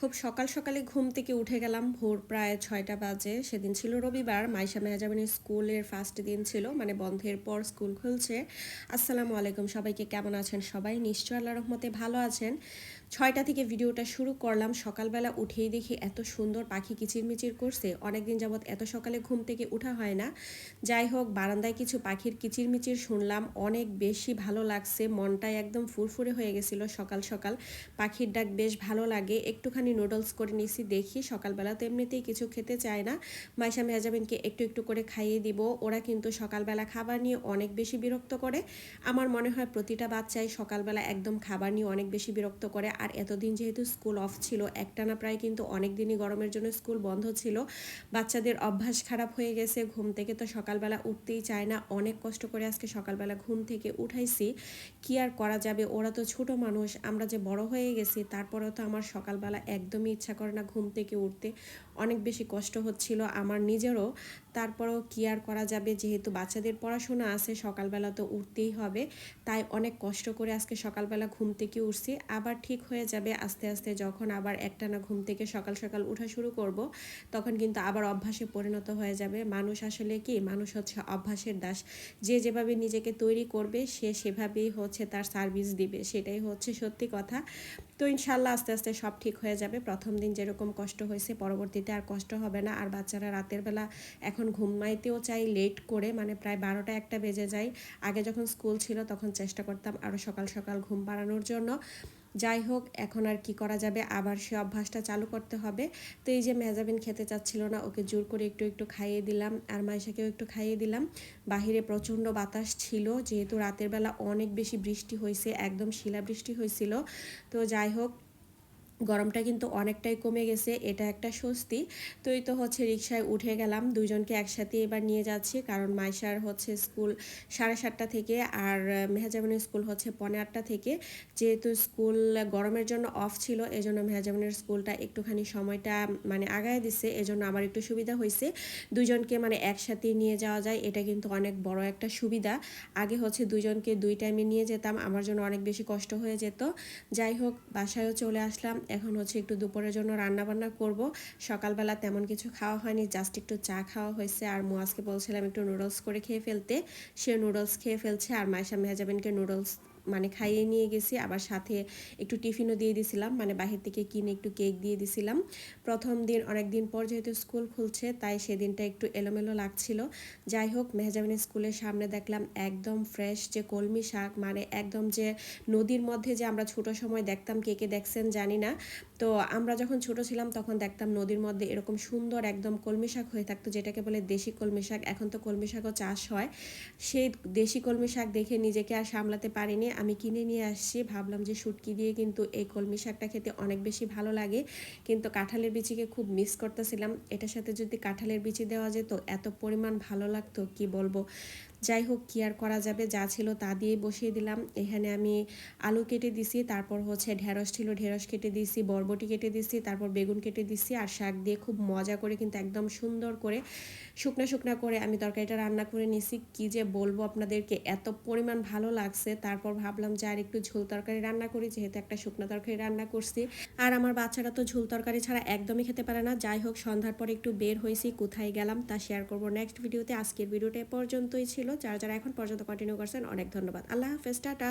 খুব সকাল সকালে ঘুম থেকে উঠে গেলাম, ভোর প্রায় ছয়টা বাজে। সেদিন ছিল রবিবার, মাইশা মেহাজাবিনের স্কুলের ফার্স্ট দিন ছিল মানে বন্ধের পর স্কুল খুলছে। আসসালামু আলাইকুম, সবাইকে কেমন আছেন সবাই? নিশ্চয় আল্লাহ রহমতে ভালো আছেন। ছয়টা থেকে ভিডিওটা শুরু করলাম, সকালবেলা উঠেই দেখি এত সুন্দর পাখি কিচিরমিচির করছে। অনেকদিন যাবৎ এত সকালে ঘুম থেকে উঠা হয় না। যাই হোক, বারান্দায় কিছু পাখির কিচিরমিচির শুনলাম, অনেক বেশি ভালো লাগছে। মনটাই একদম ফুরফুরে হয়ে গেছিল সকাল সকাল। পাখির ডাক বেশ ভালো লাগে। একটুখানি নুডলস করে নিছি, দেখি সকালবেলা তো এমনিতেই কিছু খেতে চায় না। মাইশা মেজাবিনকে একটু একটু করে খাইয়ে দিব। ওরা কিন্তু সকালবেলা খাবার নিয়ে অনেক বেশি বিরক্ত করে। আমার মনে হয় প্রতিটা বাচ্চাই সকালবেলা একদম খাবার নিয়ে অনেক বেশি বিরক্ত করে। আর এতদিন যেহেতু স্কুল অফ ছিল, একটানা প্রায় কিন্তু অনেক দিনই গরমের জন্য স্কুল বন্ধ ছিল। বাচ্চাদের অভ্যাস খারাপ হয়ে গেছে, ঘুম থেকে তো সকালবেলা উঠতেই চায় না। অনেক কষ্ট করে আজকে সকালবেলা ঘুম থেকে উঠাইছি। কি আর করা যাবে? ওরা তো ছোট মানুষ, আমরা যে বড় হয়ে গেছি, তারপরেও তো আমার সকালবেলা একদমই ইচ্ছা করে না ঘুম থেকে উঠতে। অনেক বেশি কষ্ট হচ্ছিল। আমার নিজেরও তারপরেও কি আর করা যাবে। যেহেতু বাচ্চাদের পড়াশোনা আছে, সকালবেলা তো উঠতেই হবে। তাই অনেক কষ্ট করে আজকে সকালবেলা ঘুম থেকে উঠছি। আবার ঠিক হয়ে যাবে আস্তে আস্তে যখন আবার একটানা ঘুম থেকে সকাল সকাল উঠা শুরু করব, তখন কিন্তু আবার অভ্যাসে পরিণত হয়ে যাবে। মানুষ আসলে কি? মানুষ হচ্ছে অভ্যাসের দাস। যে যেভাবে নিজেকে তৈরি করবে, সে সেভাবেই হচ্ছে তার সার্ভিস দিবে। সেটাই হচ্ছে সত্যি কথা। তো ইনশাল্লাহ আস্তে আস্তে সব ঠিক হয়ে যাবে। প্রথম দিন যেরকম কষ্ট হয়েছে, পরবর্তীতে আর কষ্ট হবে না। আর বাচ্চারা রাতের বেলা এখন ঘুমাইতেও চাই লেট করে মানে প্রায় বারোটা একটা বেজে যায়, আগে যখন স্কুল ছিল তখন চেষ্টা করতাম আরও সকাল সকাল ঘুম পাড়ানোর জন্য। যাই হোক, এখন আর কি করা যাবে? আবার সে অভ্যাসটা চালু করতে হবে। তো এই যে মেজাবিন খেতে চাচ্ছিল না, ওকে জোর করে একটু একটু খাইয়ে দিলাম, আর মাইশাকেও একটু খাইয়ে দিলাম। বাহিরে প্রচণ্ড বাতাস ছিল, যেহেতু রাতের বেলা অনেক বেশি বৃষ্টি হয়েছে একদম শিলাবৃষ্টি হয়েছিল তো যাই হোক গরমটা কিন্তু অনেকটাই কমে গেছে, এটা একটা স্বস্তি। তো এই তো হচ্ছে রিক্সায় উঠে গেলাম, দুজনকে একসাথে এবার নিয়ে যাচ্ছি, কারণ মাইশার হচ্ছে স্কুল সাড়ে সাতটা থেকে আর মেহাজামিনের স্কুল হচ্ছে পনেরো আটটা থেকে। যেহেতু স্কুল গরমের জন্য অফ ছিল, এজন্য মেহাজামিনের স্কুলটা একটুখানি সময়টা মানে আগায় দিছে, এজন্য আমার একটু সুবিধা হয়েছে দুজনকে মানে একসাথে নিয়ে যাওয়া যায়, এটা কিন্তু অনেক বড় একটা সুবিধা। আগে হচ্ছে দুজনকে দুই টাইমে নিয়ে যেতাম, আমার জন্য অনেক বেশি কষ্ট হয়ে যেত। যাই হোক, বাসায়ও চলে আসলাম এখন হচ্ছে একটু দুপুরের জন্য রান্না বান্না করব। সকালবেলা তেমন কিছু খাওয়া হয়নি জাস্ট একটু চা খাওয়া হয়েছে। আর মোয়াজকে বলছিলাম একটু নুডলস করে খেয়ে ফেলতে। সে নুডলস খেয়ে ফেলছে আর মায়ের মেহাজাবেনকে নুডলস মানে খাইয়ে নিয়ে গেছি, আবার সাথে একটু টিফিনও দিয়ে দিছিলাম মানে বাহির থেকে কিনে একটু কেক দিয়ে দিছিলাম। প্রথম দিন অনেক দিন পর যেহেতু স্কুল খুলছে, তাই সেদিনটা একটু এলোমেলো লাগছিল। যাই হোক মেহজাবিনের স্কুলের সামনে দেখলাম একদম ফ্রেশ যে কলমি শাক মানে একদম যে নদীর মধ্যে যে আমরা ছোট সময় দেখতাম, কে কে দেখছেন জানি না। তো আমরা যখন ছোট ছিলাম, তখন দেখতাম নদীর মধ্যে এরকম সুন্দর একদম কলমি শাক হয়ে থাকতো, যেটাকে বলে দেশি কলমি শাক। এখন তো কলমি শাকও চাষ হয়। সেই দেশি কলমি শাক দেখে নিজেকে আর সামলাতে পারিনি। আমি কিনে নিয়ে আসছি। ভাবলাম যে শুটকি দিয়ে কিন্তু এই কলমি শাকটা খেতে অনেক বেশি ভালো লাগে। কিন্তু কাঁঠালের বিচিকে খুব মিস করতেছিলাম। এটার সাথে যদি কাঁঠালের বিচি দেওয়া যেত, এত পরিমাণ ভালো লাগতো, কি বলব? যাই হোক কি আর করা যাবে, যা ছিল তা দিয়ে বসিয়ে দিলাম। এখানে আমি আলু কেটে দিছি, তারপর হচ্ছে ঢেঁড়স ছিল, ঢেঁড়স কেটে দিছি, বরবটি কেটে দিছি, তারপর বেগুন কেটে দিছি আর শাক দিয়ে খুব মজা করে কিন্তু একদম সুন্দর করে শুকনা শুকনা করে আমি তরকারিটা রান্না করে নিছি। কি যে বলব আপনাদেরকে, এত পরিমাণ ভালো লাগছে। তারপর ভাবলাম যে আর একটু ঝোল তরকারি রান্না করি, যেহেতু একটা শুকনা তরকারি রান্না করছি। আর আমার বাচ্চারা তো ঝোল তরকারি ছাড়া একদমই খেতে পারে না। যাই হোক, সন্ধ্যার পর একটু বের হয়েছি, কোথায় গেলাম তা শেয়ার করব নেক্সট ভিডিওতে আজকের ভিডিওটা পর্যন্তই ছিল যারা যারা এখন পর্যন্ত কন্টিনিউ করছেন অনেক ধন্যবাদ। আল্লাহ হাফেজ টাটা।